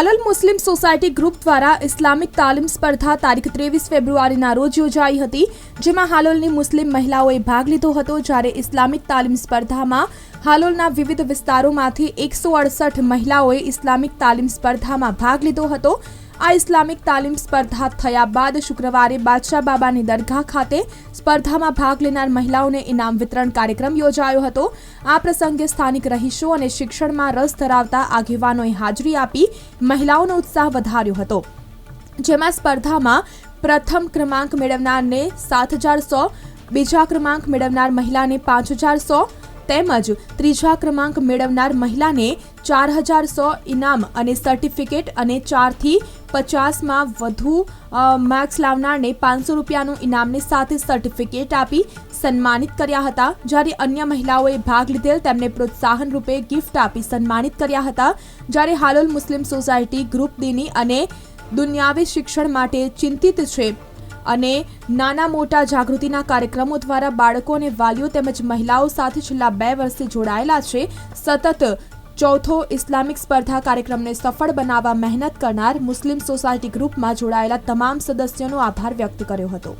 Halol Muslim society group દ્વારા Islamic તાલીમ સ્પર્ધા તારીખ ત્રેવીસ ફેબ્રુઆરીના રોજ યોજાઈ હતી, જેમાં હાલોલની મુસ્લિમ મહિલાઓએ ભાગ લીધો હતો, જ્યારે ઇસ્લામિક તાલીમ સ્પર્ધામાં હાલોલના વિવિધ વિસ્તારોમાંથી એકસો અડસઠ મહિલાઓએ ઇસ્લામિક તાલીમ સ્પર્ધામાં ભાગ લીધો હતો. આ ઇસ્લામિક તાલીમ સ્પર્ધા થયા બાદ શુક્રવારે બાદશાહ બાબાની દરગાહ ખાતે સ્પર્ધામાં ભાગ લેનાર મહિલાઓને ઇનામ વિતરણ કાર્યક્રમ યોજાયો હતો. આ પ્રસંગે સ્થાનિક રહીશો અને શિક્ષણમાં રસ ધરાવતા આગેવાનોએ હાજરી આપી મહિલાઓનો ઉત્સાહ વધાર્યો હતો. જેમાં સ્પર્ધામાં પ્રથમ ક્રમાંક મેળવનારને સાત હજાર બીજા ક્રમાંક મેળવનાર મહિલાને પાંચ હજાર સો તેમજ ત્રીજા ક્રમાંક મેળવનાર મહિલાને ચાર હજાર સો ઇનામ અને સર્ટિફિકેટ અને ચારથી પચાસમાં વધુ માર્ક્સ લાવનારને પાંચસો રૂપિયાનું ઇનામની સાથે સર્ટિફિકેટ આપી સન્માનિત કર્યા હતા. જ્યારે અન્ય મહિલાઓએ ભાગ લીધેલ, તેમને પ્રોત્સાહન રૂપે ગિફ્ટ આપી સન્માનિત કર્યા હતા. જ્યારે હાલોલ મુસ્લિમ સોસાયટી ગ્રુપ દીની અને દુનિયાવી શિક્ષણ માટે ચિંતિત છે અને નાના મોટા જાગૃતિના કાર્યક્રમો દ્વારા બાળકો અને વાલીઓ તેમજ મહિલાઓ સાથે છેલ્લા બે વર્ષથી જોડાયેલા છે. સતત ચોથો ઇસ્લામિક સ્પર્ધા કાર્યક્રમને સફળ બનાવવા મહેનત કરનાર મુસ્લિમ સોસાયટી ગ્રુપમાં જોડાયેલા તમામ સદસ્યોનો આભાર વ્યક્ત કર્યો હતો.